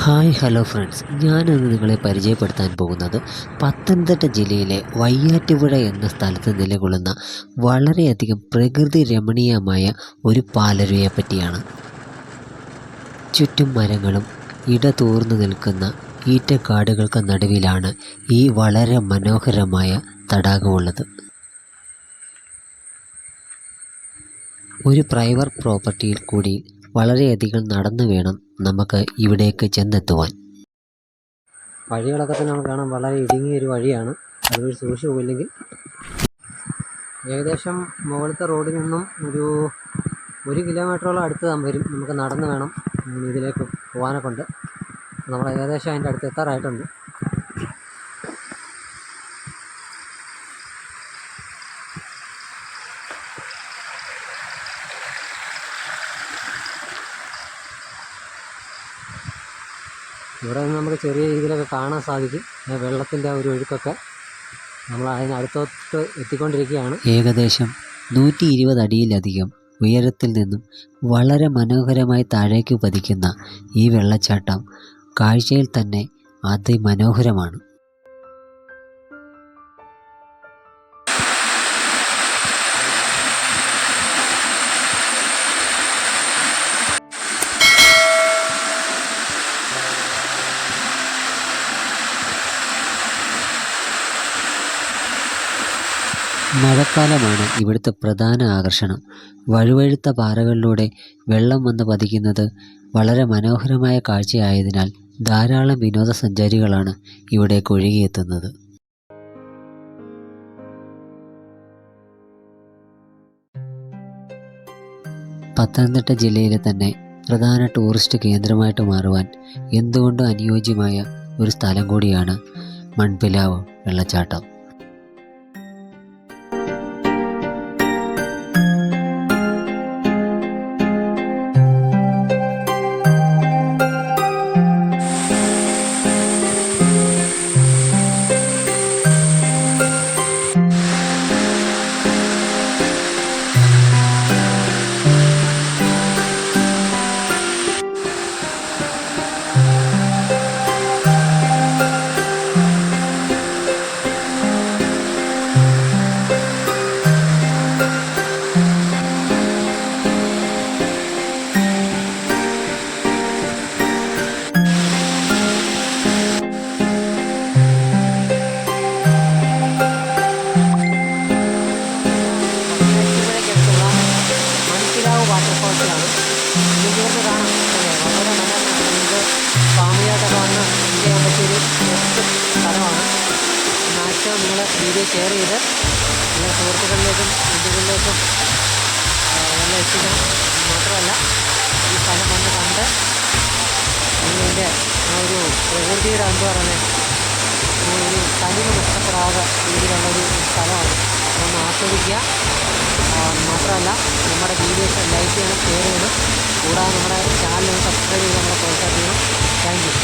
Hi hello friends. ഞാനിന്ന് നിങ്ങളെ പരിചയപ്പെടുത്താൻ പോകുന്നത് പത്തനംതിട്ട ജില്ലയിലെ വയ്യാറ്റുപുഴ എന്ന സ്ഥലത്ത് നിലകൊള്ളുന്ന വളരെയധികം പ്രകൃതി രമണീയമായ ഒരു പാലരുവയെ പറ്റിയാണ്. ചുറ്റും മരങ്ങളും ഇടതൂർന്നു നിൽക്കുന്ന ഈറ്റക്കാടുകൾക്ക് നടുവിലാണ് ഈ വളരെ മനോഹരമായ തടാകമുള്ളത്. ഒരു പ്രൈവറ്റ് പ്രോപ്പർട്ടിയിൽ കൂടി വളരെയധികം നടന്നു വേണം നമുക്ക് ഇവിടേക്ക് ചെന്നെത്തുവാൻ. വഴികളൊക്കെ തന്നെ നമുക്ക് കാണാൻ വളരെ ഇടുങ്ങിയ ഒരു വഴിയാണ്. അതുവഴി സൂക്ഷിച്ചു പോയില്ലെങ്കിൽ ഏകദേശം മുകളിലത്തെ റോഡിൽ നിന്നും ഒരു ഒരു കിലോമീറ്ററോളം അടുത്ത് വരും. നമുക്ക് നടന്ന് വേണം ഇതിലേക്ക് പോകാനൊക്കെ ഉണ്ട്. നമ്മൾ ഏകദേശം അതിന്റെ അടുത്ത് എത്താറായിട്ടുണ്ട്. ഇവിടെ നിന്ന് നമുക്ക് ചെറിയ രീതിയിലൊക്കെ കാണാൻ സാധിക്കും. വെള്ളത്തിന്റെ ഒരു ഒഴുക്കൊക്കെ നമ്മൾ അതിനടുത്തോട്ട് എത്തിക്കൊണ്ടിരിക്കുകയാണ്. ഏകദേശം നൂറ്റി ഇരുപത് അടിയിലധികം ഉയരത്തിൽ നിന്നും വളരെ മനോഹരമായി താഴേക്ക് പതിക്കുന്ന ഈ വെള്ളച്ചാട്ടം കാഴ്ചയിൽ തന്നെ അതിമനോഹരമാണ്. മഴക്കാലമാണ് ഇവിടുത്തെ പ്രധാന ആകർഷണം. വഴുവഴുത്ത പാറകളിലൂടെ വെള്ളം വന്ന് പതിക്കുന്നത് വളരെ മനോഹരമായ കാഴ്ചയായതിനാൽ ധാരാളം വിനോദസഞ്ചാരികളാണ് ഇവിടേക്ക് ഒഴുകിയെത്തുന്നത് പത്തനംതിട്ട ജില്ലയിലെ തന്നെ പ്രധാന ടൂറിസ്റ്റ് കേന്ദ്രമായിട്ട് മാറുവാൻ എന്തുകൊണ്ടും അനുയോജ്യമായ ഒരു സ്ഥലം കൂടിയാണ് മൺപിലാവ് വെള്ളച്ചാട്ടം. മാക്സിമം നിങ്ങൾ വീഡിയോ ഷെയർ ചെയ്ത് നിങ്ങളുടെ സുഹൃത്തുക്കളിലേക്കും ബന്ധുക്കളിലേക്കും എല്ലാം എത്തിക്കണം മാത്രമല്ല ഈ സ്ഥലം വന്ന് കണ്ട് നിങ്ങളുടെ ആ ഒരു പ്രകൃതിയുടെ എന്താ പറയുന്നത് ഒരു തനിമ നഷ്ടപ്പെടാതെ രീതിയിലുള്ളൊരു സ്ഥലമാണ്. ഒന്ന് ആസ്വദിക്കുക. മാത്രമല്ല നമ്മുടെ വീഡിയോസ് ലൈക്ക് ചെയ്യണം ഷെയർ ചെയ്യണം. കൂടാതെ നമ്മുടെ ചാനൽ സബ്സ്ക്രൈബ് ചെയ്ത് നമ്മളെ പ്രോത്സാഹിപ്പിക്കണം. Thank you.